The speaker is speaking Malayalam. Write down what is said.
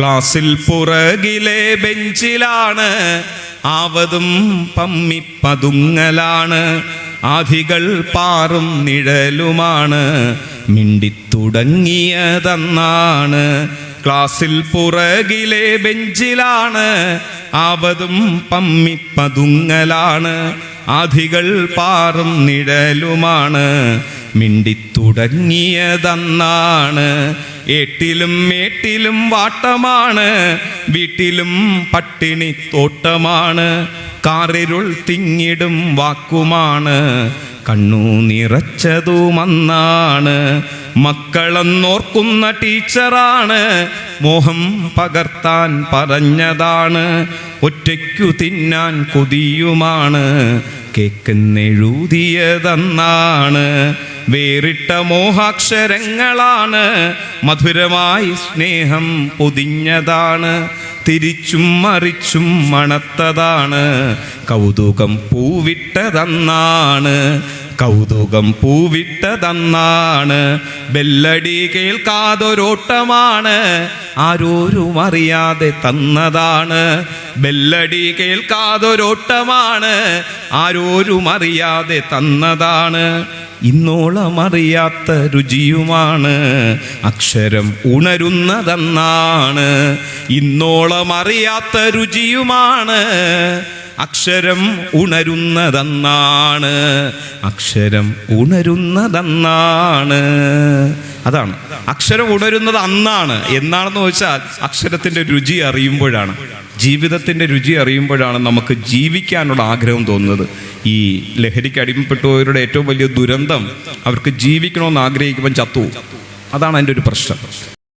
ക്ലാസ്സിൽ പുറകിലെ ബെഞ്ചിലാണ്. ആവതും പമ്മിപ്പതുങ്ങലാണ്. ആധികൾ പാറും നിഴലുമാണ്. മിണ്ടിത്തുടങ്ങിയതെന്നാണ്. ക്ലാസ്സിൽ പുറകിലെ ബെഞ്ചിലാണ്. ആവതും പമ്മിപ്പതുങ്ങലാണ്. ആധികൾ പാറും നിഴലുമാണ്. മിണ്ടിത്തുടങ്ങിയതെന്നാണ്. ഏട്ടിലും മേട്ടിലും വാട്ടമാണ് വീട്ടിലും പട്ടിണി തോട്ടമാണ്. കാറിരുൾ തിങ്ങിടും വാക്കുമാണ് കണ്ണു നിറച്ചതുമന്നാണ് മക്കളെന്നോർക്കുന്ന ടീച്ചറാണ് മോഹം പകർത്താൻ പറഞ്ഞതാണ്. ഒറ്റയ്ക്കു തിന്നാൻ കൊതിയുമാണ് കേക്കെന്നെഴുതിയതെന്നാണ് വേറിട്ട മോഹാക്ഷരങ്ങളാണ്. മധുരമായി സ്നേഹം പൊതിഞ്ഞതാണ്. തിരിച്ചും മറിച്ചും മണത്തതാണ്. കൗതുകം പൂവിട്ടതെന്നാണ്. കൗതുകം പൂവിട്ടതന്നാണ്. ബെല്ലടി കേൾക്കാതൊരോട്ടമാണ്. ആരോരും അറിയാതെ തന്നതാണ്. ബെല്ലടി കേൾക്കാതൊരോട്ടമാണ്. ആരോരും അറിയാതെ തന്നതാണ്. ഇന്നോളം അറിയാത്ത രുചിയുമാണ്. അക്ഷരം ഉണരുന്നതെന്നാണ്. ഇന്നോളം അറിയാത്ത രുചിയുമാണ്. അക്ഷരം ഉണരുന്നതെന്നാണ്. അക്ഷരം ഉണരുന്നതെന്നാണ്. അതാണ്. അക്ഷരം ഉണരുന്നത് അന്നാണ്. എന്നാണെന്ന് ചോദിച്ചാൽ അക്ഷരത്തിന്റെ രുചി അറിയുമ്പോഴാണ്. ജീവിതത്തിന്റെ രുചി അറിയുമ്പോഴാണ് നമുക്ക് ജീവിക്കാനുള്ള ആഗ്രഹം തോന്നുന്നത്. ഈ ലഹരിക്ക് അടിമപ്പെട്ടുപോയവരുടെ ഏറ്റവും വലിയ ദുരന്തം അവർക്ക് ജീവിക്കണമെന്ന് ആഗ്രഹിക്കുമ്പോൾ ചത്തു. അതാണ് അതിന്റെ ഒരു പ്രശ്നം.